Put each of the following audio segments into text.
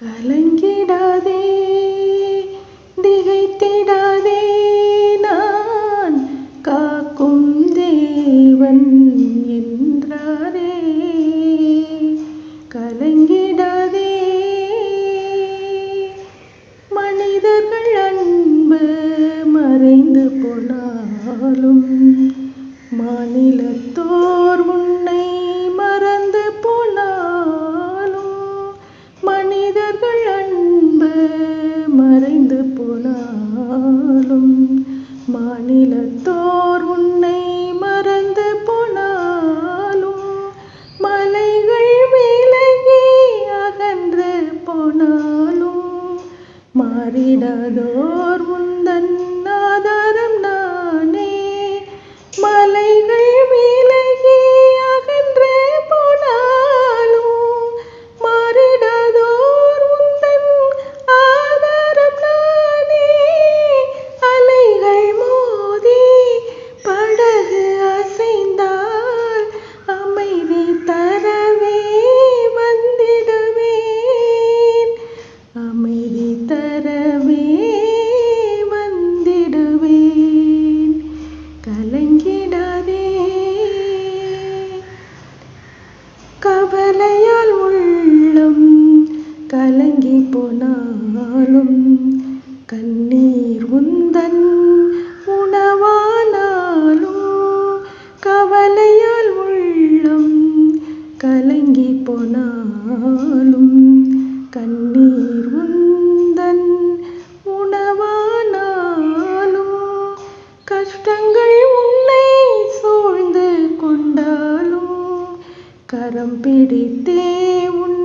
கலங்கிடாதே திகைத்திடாதே நான் காக்கும் தேவன் என்றாரே. கலங்கிடாதே மனிதர்கள் அன்பு மறைந்து போனாலும் மாநிலத்தோ போனாலும் மாநிலத்தோர் உன்னை மறந்து போனாலும் மலைகள் விலகி அகன்று போனாலும் மாறிடாதோர் முந்தன் போனாலும் கண்ணீர் உந்தன் உணவானாலும் கஷ்டங்கள் உன்னை சூழ்ந்து கொண்டாலும் கரம் பிடித்தே உன்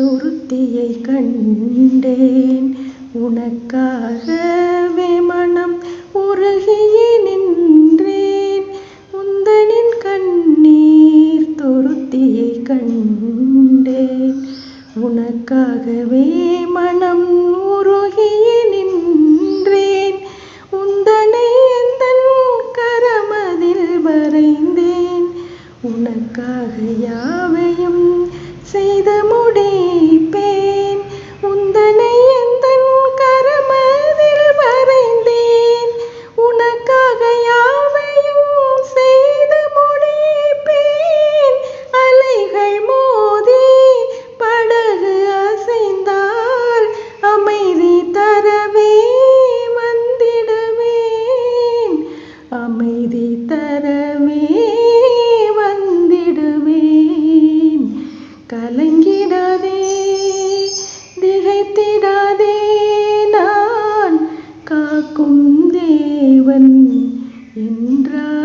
துருத்தியை கண்டேன். உனக்காகவே மனம் உருகியே நின்றேன். உந்தனின் கண்ணீர் துருத்தியை கண்டேன். உனக்காகவே மனம் உருகியே நின்றேன். உந்தனை எந்தன் கரமதில் வரைந்தேன். உனக்காக யார் tendrá